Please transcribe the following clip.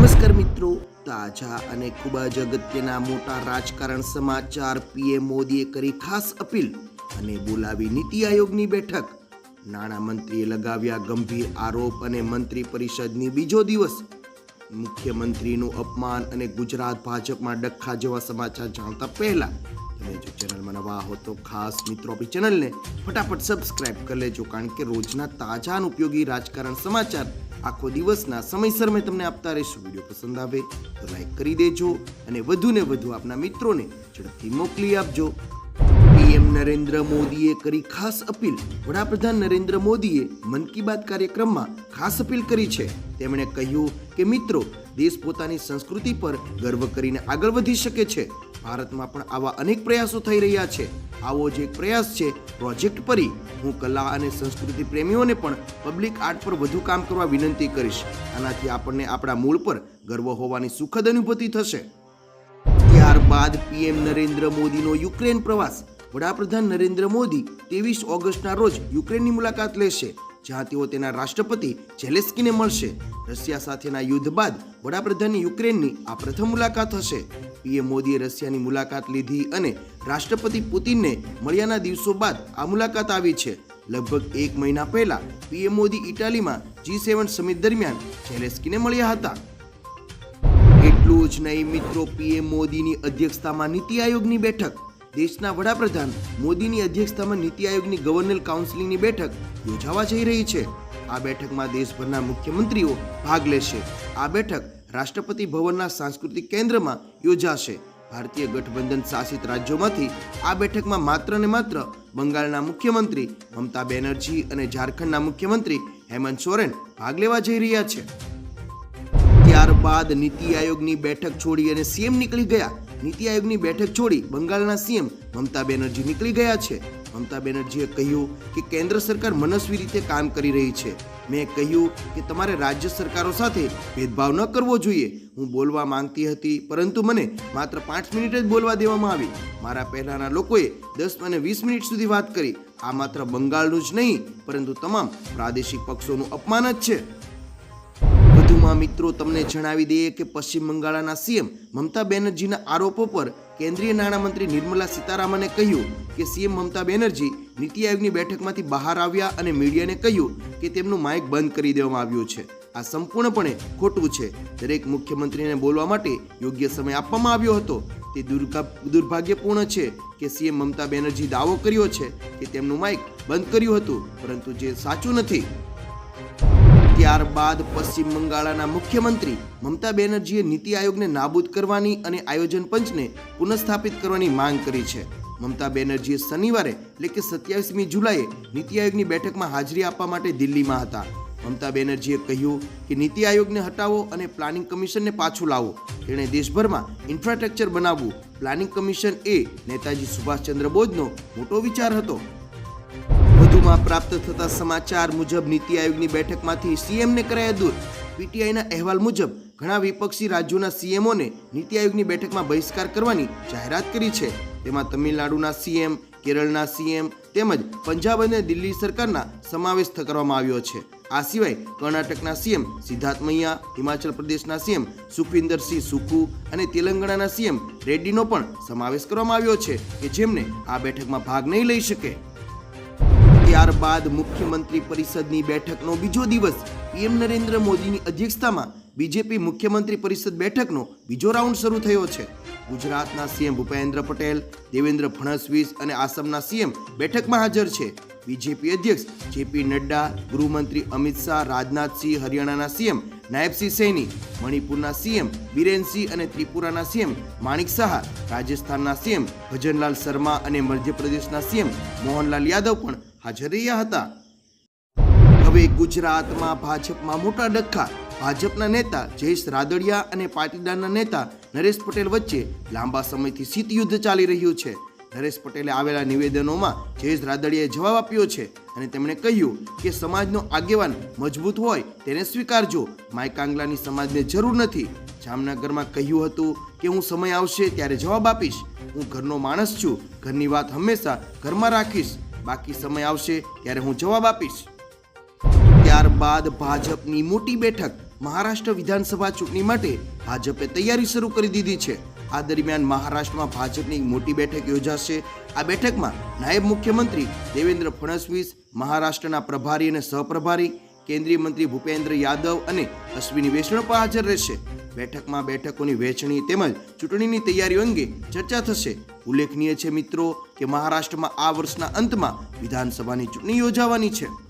નમસ્કાર મિત્રો. તાજા અને ખૂબ જ અગત્યના મોટા રાજકારણ સમાચાર પીએમ મોદીએ કરી ખાસ અપીલ અને બોલાવી નીતિ આયોગની બેઠક. નાણામંત્રીએ લગાવ્યા ગંભીર આરોપ અને મંત્રી પરિષદની બીજો દિવસ. મુખ્યમંત્રીનું અપમાન અને ગુજરાત ભાજપમાં ડખ્ખા જેવા સમાચાર જાણતા પહેલા તમે જો ચેનલમાં નવા હો તો ખાસ મિત્રો આપણી ચેનલને ફટાફટ સબસ્ક્રાઇબ કરી લેજો કારણ કે રોજના તાજા અને ઉપયોગી રાજકારણ સમાચાર આખો દિવસના સમયસર મેં તમને આપતા રહીશું વીડિયો પસંદ આવે તો લાઈક કરી દેજો અને વધુ ને વધુ આપના મિત્રોને ઝડપથી મોકલી આપજો પીએમ નરેન્દ્ર મોદીએ કરી ખાસ અપીલ વડાપ્રધાન નરેન્દ્ર મોદીએ મન કી બાત કાર્યક્રમમાં ખાસ અપીલ કરી છે તેમણે કહ્યું કે, મિત્રો, દેશ પોતાની સંસ્કૃતિ પર ગર્વ કરીને આગળ વધી શકે છે. ભારતમાં પણ આવા અનેક પ્રયાસો થઈ રહ્યા છે. આવો જ એક પ્રયાસ છે પ્રોજેક્ટ પરી. હું કલા અને સંસ્કૃતિ પ્રેમીઓને પણ પબ્લિક આર્ટ પર વધુ કામ કરવા વિનંતી કરીશ. આનાથી આપણને આપણા મૂળ પર ગર્વ હોવાની સુખદ અનુભૂતિ થશે. ત્યારબાદ પીએમ નરેન્દ્ર મોદીનો યુક્રેન પ્રવાસ. વડાપ્રધાન નરેન્દ્ર મોદી ત્રેવીસ ઓગસ્ટના રોજ યુક્રેનની મુલાકાત લેશે, જ્યાં તેઓ તેના રાષ્ટ્રપતિ ઝેલેસ્કીને મળશે. રશિયા સાથેના યુદ્ધ બાદ વડાપ્રધાનની યુક્રેનની આ પ્રથમ મુલાકાત હશે. પીએમ મોદીએ રશિયાની મુલાકાત લીધી અને રાષ્ટ્રપતિ પુતિનને મળ્યાના દિવસો બાદ આ મુલાકાત આવી છે. લગભગ એક મહિના પહેલા પીએમ મોદી ઇટાલીમાં જી સેવન સમિટ દરમિયાન ઝેલેસ્કીને મળ્યા હતા. એટલું જ નહીં મિત્રો પીએમ મોદીની અધ્યક્ષતામાં નીતિ આયોગની બેઠક. દેશના વડાપ્રધાન મોદીની અધ્યક્ષતામાં નીતિ આયોગની ગવર્નર કાઉન્સિલની બેઠક યોજાવા જઈ રહી છે. આ બેઠકમાં દેશભરના મુખ્યમંત્રીઓ ભાગ લેશે. આ બેઠક રાષ્ટ્રપતિ ભવનના સાંસ્કૃતિક કેન્દ્રમાં યોજાશે. ભારતીય ગઠબંધન શાસિત રાજ્યોમાંથી આ બેઠકમાં માત્ર ને માત્ર બંગાળના મુખ્યમંત્રી મમતા બેનર્જી અને ઝારખંડના મુખ્યમંત્રી હેમંત સોરેન ભાગ લેવા જઈ રહ્યા છે. ત્યારબાદ નીતિ આયોગની બેઠક છોડી અને સીએમ નીકળી ગયા. નીતિ આયોગની બેઠક છોડી બંગાળના સીએમ મમતા બેનર્જી નીકળી ગયા છે. મમતા બેનર્જીએ કહ્યું કે કેન્દ્ર સરકાર મનસ્વી રીતે કામ કરી રહી છે. મેં કહ્યું કે તમારે રાજ્ય સરકારો સાથે ભેદભાવ ન કરવો જોઈએ. હું બોલવા માંગતી હતી, પરંતુ મને માત્ર પાંચ મિનિટ જ બોલવા દેવામાં આવી. મારા પહેલાના લોકોએ દસ અને વીસ મિનિટ સુધી વાત કરી. આ માત્ર બંગાળનું જ નહીં, પરંતુ તમામ પ્રાદેશિક પક્ષોનું અપમાન જ છે. વધુમાં મિત્રો, તમને જણાવી દઈએ કે પશ્ચિમ બંગાળના સીએમ મમતા બેનર્જીના આરોપો પર કેન્દ્રીય નાણામંત્રી નિર્મલા સીતારામને કહ્યું કે સીએમ મમતા બેનર્જી નીતિ આયોગની બેઠકમાંથી બહાર આવ્યા અને મીડિયાને કહ્યું કે તેમનું માઇક બંધ કરી દેવામાં આવ્યું છે. આ સંપૂર્ણપણે ખોટું છે. દરેક મુખ્યમંત્રીને બોલવા માટે યોગ્ય સમય આપવામાં આવ્યો હતો. તે દુર્ભાગ્યપૂર્ણ છે કે સીએમ મમતા બેનર્જી દાવો કર્યો છે કે તેમનું માઇક બંધ કર્યું હતું, પરંતુ જે સાચું નથી. ત્યારબાદ પશ્ચિમ બંગાળના મુખ્યમંત્રી મમતા બેનર્જીએ નીતિ આયોગને નાબૂદ કરવાની અને આયોજન પંચને પુનઃસ્થાપિત કરવાની માંગ કરી છે. મમતા બેનર્જીએ શનિવારે, એટલે કે સત્યાવીસમી જુલાઈએ, નીતિ આયોગની બેઠકમાં હાજરી આપવા માટે દિલ્હીમાં હતા. મમતા બેનર્જીએ કહ્યું કે નીતિ આયોગને હટાવો અને પ્લાનિંગ કમિશનને પાછું લાવો. તેણે દેશભરમાં ઇન્ફ્રાસ્ટ્રક્ચર બનાવવું, પ્લાનિંગ કમિશન એ નેતાજી સુભાષચંદ્ર બોઝનો મોટો વિચાર હતો. વધુમાં પ્રાપ્ત થતા સમાચાર મુજબ નીતિ આયોગની બેઠકમાંથી સીએમને કરાયા દૂર. પીટીઆઈના અહેવાલ મુજબ ઘણા વિપક્ષી રાજ્યોના સીએમઓને નીતિ આયોગની બેઠકમાં બહિષ્કાર કરવાની જાહેરાત કરી છે. તેમાં તમિલનાડુના સીએમ, કેરળના સીએમ તેમજ પંજાબ અને દિલ્હી સરકારના સમાવેશ કરવામાં આવ્યો છે. આ સિવાય કર્ણાટકના સીએમ સિદ્ધાર્થ મૈયા, હિમાચલ પ્રદેશના સીએમ સુખવિન્દરસિંહ સુખુ અને તેલંગાણાના સીએમ રેડ્ડીનો પણ સમાવેશ કરવામાં આવ્યો છે કે જેમને આ બેઠકમાં ભાગ નહીં લઈ શકે. ત્યારબાદ મુખ્યમંત્રી પરિષદની બેઠકનો બીજો દિવસ પીએમ નરેન્દ્ર મોદીની અધ્યક્ષતામાં બીજેપી મુખ્યમંત્રી પરિષદ બેઠકનો બીજો રાઉન્ડ શરૂ થયો છે. ગુજરાતના સીએમ ભૂપેન્દ્ર પટેલ, દેવેન્દ્ર ફણસવીસ અને આસામના સીએમ બેઠકમાં હાજર છે. બીજેપી અધ્યક્ષ જેપી નડ્ડા, ગૃહમંત્રી અમિત શાહ રાજનાથસિંહ હરિયાણાના સીએમ નાયબસિંહ સૈની, મણિપુરના સીએમ બિરેનસિંહ અને ત્રિપુરાના સીએમ માણિક શાહ, રાજસ્થાનના સીએમ ભજનલાલ શર્મા અને મધ્યપ્રદેશના સીએમ મોહનલાલ યાદવ પણ હાજર રહ્યા હતા. હવે ગુજરાતમાં ભાજપમાં મોટા ડખ્ખા ભાજપના નેતા જયેશ રાદડિયા અને પાટીદારના નેતા નરેશ પટેલ વચ્ચે લાંબા સમયથી શીત યુદ્ધ ચાલી રહ્યું છે. નરેશ પટેલે આવેલા નિવેદનોમાં જયેશ રાદડીએ જવાબ આપ્યો છે અને તેમણે કહ્યું કે સમાજનો આગેવાન મજબૂત હોય તેને સ્વીકારજો. માયકાંગલાની સમાજને જરૂર નથી. જામનગરમાં કહ્યું હતું કે હું સમય આવશે ત્યારે જવાબ આપીશ. હું ઘરનો માણસ છું. ઘરની વાત હંમેશા ઘરમાં રાખીશ. બાકી સમય આવશે ત્યારે હું જવાબ આપીશ. ત્યારબાદ ભાજપની મોટી બેઠક મહારાષ્ટ્ર વિધાનસભા ચૂંટણી માટે ભાજપે તૈયારી શરૂ કરી દીધી છે. આ દરમિયાન મહારાષ્ટ્રમાં ભાજપની મોટી બેઠક યોજાશે. આ બેઠકમાં નાયબ મુખ્યમંત્રી દેવેન્દ્ર ફડણવીસ, મહારાષ્ટ્રના પ્રભારી અને સહપ્રભારી, કેન્દ્રીય મંત્રી ભૂપેન્દ્ર યાદવ અને અશ્વિની વૈષ્ણવ પણ હાજર રહેશે. બેઠકમાં બેઠકોની વહેંચણી તેમજ ચૂંટણીની તૈયારીઓ અંગે ચર્ચા થશે. ઉલ્લેખનીય છે મિત્રો કે મહારાષ્ટ્રમાં આ વર્ષના અંતમાં વિધાનસભાની ચૂંટણી યોજાવાની છે.